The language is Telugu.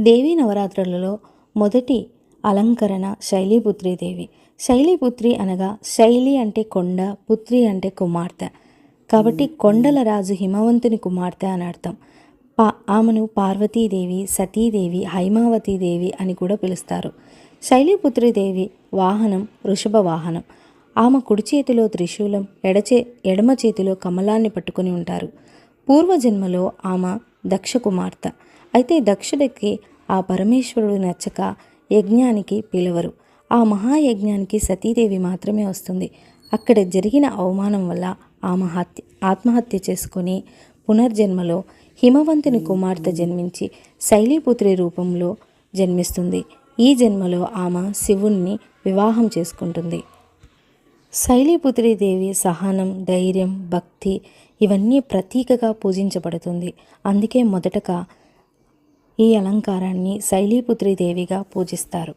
దేవీ నవరాత్రులలో మొదటి అలంకరణ శైలీపుత్రీదేవి శైలీపుత్రి అనగా శైలి అంటే కొండ పుత్రి అంటే కుమార్తె. కాబట్టి కొండల రాజు హిమవంతుని కుమార్తె అని అర్థం. పా ఆమెను పార్వతీదేవి సతీదేవి హైమావతీదేవి అని కూడా పిలుస్తారు. శైలీపుత్రిదేవి వాహనం వృషభ వాహనం. ఆమె కుడి చేతిలో త్రిశూలం ఎడచే ఎడమ చేతిలో కమలాన్ని పట్టుకొని ఉంటారు. పూర్వజన్మలో ఆమె దక్ష కుమార్తె. అయితే దక్షుడికి ఆ పరమేశ్వరుడు నచ్చక యజ్ఞానికి పిలవరు. ఆ మహాయజ్ఞానికి సతీదేవి మాత్రమే వస్తుంది. అక్కడ జరిగిన అవమానం వల్ల ఆమె హత్య ఆత్మహత్య చేసుకొని పునర్జన్మలో హిమవంతుని కుమార్తె జన్మించి శైలీపుత్రి రూపంలో జన్మిస్తుంది. ఈ జన్మలో ఆమె శివుణ్ణి వివాహం చేసుకుంటుంది. శైలీపుత్రీదేవి సహనం ధైర్యం భక్తి ఇవన్నీ ప్రతీకగా పూజించబడుతుంది. అందుకే మొదటగా ఈ అలంకారాన్ని శైలీపుత్రీదేవిగా పూజిస్తారు.